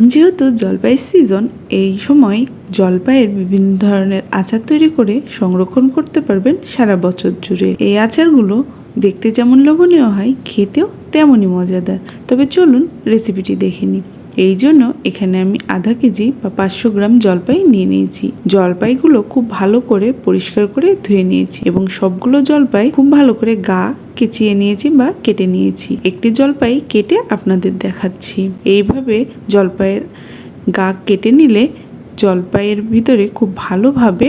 যেহেতু জলপাই সিজন এই সময় জলপাইয়ের বিভিন্ন ধরনের আচার তৈরি করে সংরক্ষণ করতে পারবেন সারা বছর জুড়ে। এই আচারগুলো দেখতে যেমন লোভনীয় হয়, খেতেও তেমনই মজাদার। তবে চলুন রেসিপিটি দেখে নিই। এই জন্য এখানে আমি আধা কেজি বা পাঁচশো গ্রাম জলপাই নিয়ে নিয়েছি। জলপাইগুলো খুব ভালো করে পরিষ্কার করে ধুয়ে নিয়েছি এবং সবগুলো জলপাই খুব ভালো করে গা কেচিয়ে নিয়েছি বা কেটে নিয়েছি। একটি জলপাই কেটে আপনাদের দেখাচ্ছি। এইভাবে জলপাইয়ের গা কেটে নিলে জলপাইয়ের ভিতরে খুব ভালোভাবে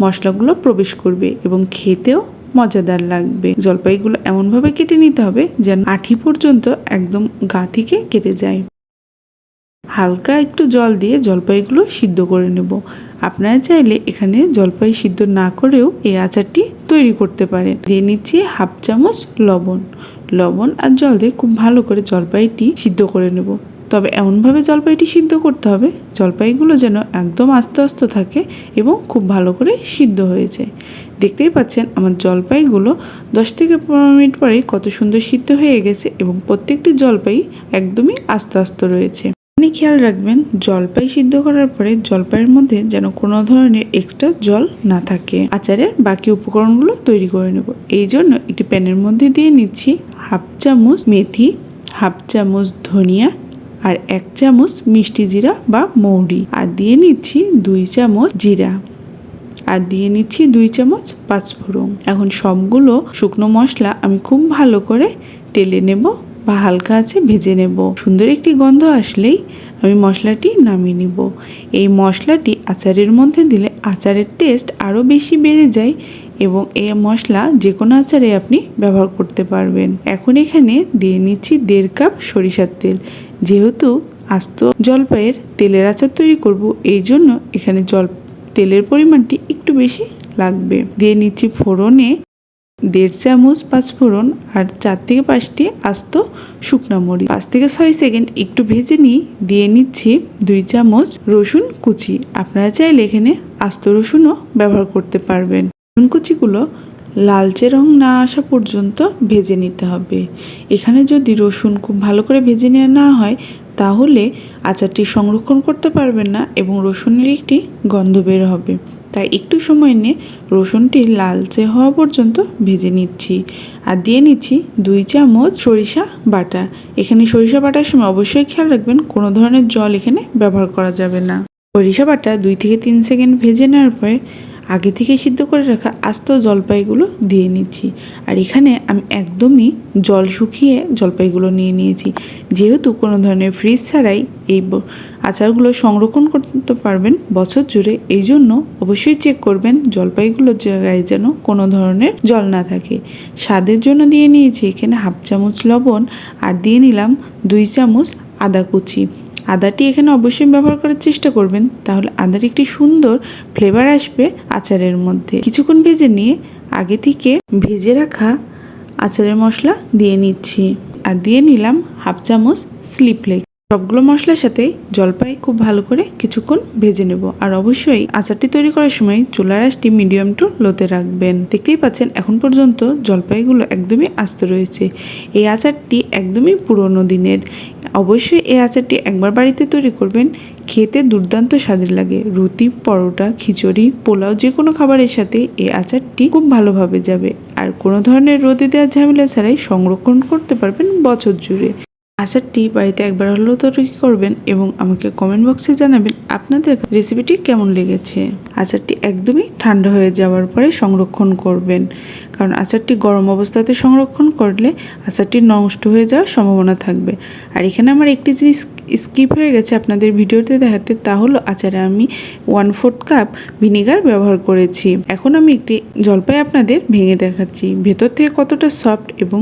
মশলাগুলো প্রবেশ করবে এবং খেতেও মজাদার লাগবে। জলপাইগুলো এমনভাবে কেটে নিতে হবে যেন আঠি পর্যন্ত একদম গা থেকে কেটে যায়। হালকা একটু জল দিয়ে জলপাইগুলো সিদ্ধ করে নেব। আপনারা চাইলে এখানে জলপাই সিদ্ধ না করেও এই আচারটি তৈরি করতে পারেন। দিয়ে নিচ্ছি হাফ চামচ লবণ। লবণ আর জল দিয়ে খুব ভালো করে জলপাইটি সিদ্ধ করে নেব। তবে এমনভাবে জলপাইটি সিদ্ধ করতে হবে, জলপাইগুলো যেন একদম আস্তে আস্তে থাকে এবং খুব ভালো করে সিদ্ধ হয়েছে দেখতেই পাচ্ছেন আমার জলপাইগুলো দশ থেকে পনেরো মিনিট পরে কত সুন্দর সিদ্ধ হয়ে গেছে এবং প্রত্যেকটি জলপাই একদমই আস্তে আস্তে রয়েছে। আপনি খেয়াল রাখবেন, জলপাই সিদ্ধ করার পরে জলপাইয়ের মধ্যে যেন কোনো ধরনের এক্সট্রা জল না থাকে। আচারের বাকি উপকরণগুলো তৈরি করে নেব। এই জন্য একটি প্যানের মধ্যে দিয়ে নিচ্ছি হাফ চামচ মেথি, হাফ চামচ ধনিয়া আর এক চামচ মিষ্টি জিরা বা মৌরি আর দিয়ে নিচ্ছি দুই চামচ জিরা আর দিয়ে নিচ্ছি দুই চামচ পাঁচফোড়ন। এখন সবগুলো শুকনো মশলা আমি খুব ভালো করে টেলে নেব। বা হালকা আছে, ভেজে নেব। সুন্দর একটি গন্ধ আসলেই আমি মশলাটি নামিয়ে নিব। এই মশলাটি আচারের মধ্যে দিলে আচারের টেস্ট আরও বেশি বেড়ে যায় এবং এই মশলা যে কোনো আচারে আপনি ব্যবহার করতে পারবেন। এখন এখানে দিয়ে নিচ্ছি দেড় কাপ সরিষার তেল। যেহেতু আস্ত জলপাইয়ের তেলের আচার তৈরি করব, এই জন্য এখানে জল, তেলের পরিমাণটি একটু বেশি লাগবে। দিয়ে নিচ্ছি ফোড়নে দেড় চামচ পাঁচফোড়ন আর চার থেকে পাঁচটি আস্ত শুকনা মরিচ। পাঁচ থেকে ছয় সেকেন্ড একটু ভেজে নিই দিয়ে নিচ্ছি দুই চামচ রসুন কুচি। আপনারা চাইলে এখানে আস্ত রসুনও ব্যবহার করতে পারবেন। রসুন কুচিগুলো লালচে রং না আসা পর্যন্ত ভেজে নিতে হবে। এখানে যদি রসুন খুব ভালো করে ভেজে নেওয়া না হয়, তাহলে আচারটি সংরক্ষণ করতে পারবেন না এবং রসুনের একটি গন্ধ বের হবে। তাই একটু সময় নিয়ে রসুনটি লালচে হওয়া পর্যন্ত ভেজে নিচ্ছি। আর দিয়ে নিচ্ছি দুই চামচ সরিষা বাটা। এখানে সরিষা বাটার সময় অবশ্যই খেয়াল রাখবেন, কোনো ধরনের জল এখানে ব্যবহার করা যাবে না। সরিষা বাটা দুই থেকে তিন সেকেন্ড ভেজে নেওয়ার পরে আগে থেকে সিদ্ধ করে রাখা আস্ত জলপাইগুলো দিয়ে নিচ্ছি। আর এখানে আমি একদমই জল শুকিয়ে জলপাইগুলো নিয়ে নিয়েছি। যেহেতু কোনো ধরনের ফ্রিজ ছাড়াই এই আচারগুলো সংরক্ষণ করতে পারবেন বছর জুড়ে এই জন্য অবশ্যই চেক করবেন জলপাইগুলোর জায়গায় যেন কোনো ধরনের জল না থাকে। স্বাদের জন্য দিয়ে নিয়েছি এখানে হাফ চামচ লবণ আর দিয়ে নিলাম দুই চামচ আদা কুচি। আদাটি এখানে অবশ্যই ব্যবহার করার চেষ্টা করবেন। তাহলে আদার একটি সুন্দর ফ্লেভার আসবে আচারের মধ্যে। কিছুক্ষণ ভেজে নিয়ে আগে থেকে ভেজে রাখা আচারের মশলা দিয়ে নিচ্ছি। আর দিয়ে নিলাম হাফ চামচ স্লিপলেক্স সবগুলো মশলার সাথে জলপাই খুব ভালো করে কিছুক্ষণ ভেজে নেব। আর অবশ্যই আচারটি তৈরি করার সময় চুলার আঁচটি মিডিয়াম টু লোতে রাখবেন। দেখতেই পাচ্ছেন এখন পর্যন্ত জলপাইগুলো একদমই আস্ত রয়েছে। এই আচারটি একদমই পুরনো দিনের। অবশ্যই এই আচারটি একবার বাড়িতে তৈরি করবেন। খেতে দুর্দান্ত স্বাদের লাগে। রুটি, পরোটা, খিচুড়ি, পোলাও যে কোনো খাবারের সাথে এই আচারটি খুব ভালোভাবে যাবে। আর কোনো ধরনের রোদে দেওয়ার ঝামেলা ছাড়াই সংরক্ষণ করতে পারবেন বছর জুড়ে। আচারটি বাড়িতে একবার হলেও তৈরি করবেন এবং আমাকে কমেন্ট বক্সে জানাবেন আপনাদের রেসিপিটি কেমন লেগেছে। আচারটি একদমই ঠান্ডা হয়ে যাওয়ার পরে সংরক্ষণ করবেন। কারণ আচারটি গরম অবস্থাতে সংরক্ষণ করলে আচারটি নষ্ট হয়ে যাওয়ার সম্ভাবনা থাকবে। আর এখানে আমার একটি জিনিস স্কিপ হয়ে গেছে আপনাদের ভিডিওতে দেখাতে তা হলো আচারে আমি ওয়ান ফোর্থ কাপ ভিনেগার ব্যবহার করেছি। এখন আমি একটি জলপাই আপনাদের ভেঙে দেখাচ্ছি। ভেতর থেকে কতটা সফট এবং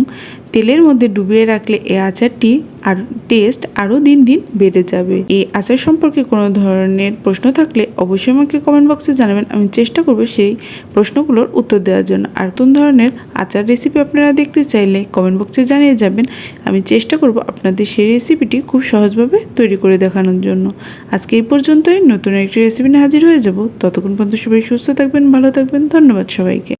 তেলের মধ্যে ডুবিয়ে রাখলে এই আচারটি আর টেস্ট আরও দিন দিন বেড়ে যাবে। এই আচার সম্পর্কে কোনো ধরনের প্রশ্ন থাকলে অবশ্যই আমাকে কমেন্ট বক্সে জানাবেন। আমি চেষ্টা করব সেই প্রশ্নগুলোর উত্তর দেওয়ার জন্য। আর কোন ধরনের আচার রেসিপি আপনারা দেখতে চাইলে কমেন্ট বক্সে জানিয়ে যাবেন। আমি চেষ্টা করব আপনাদের সেই রেসিপিটি খুব সহজভাবে তৈরি করে দেখানোর জন্য। আজকে এই পর্যন্তই। নতুন একটি রেসিপি নিয়ে হাজির হয়ে যাব। ততক্ষণ পর্যন্ত সবাই সুস্থ থাকবেন, ভালো থাকবেন। ধন্যবাদ সবাইকে।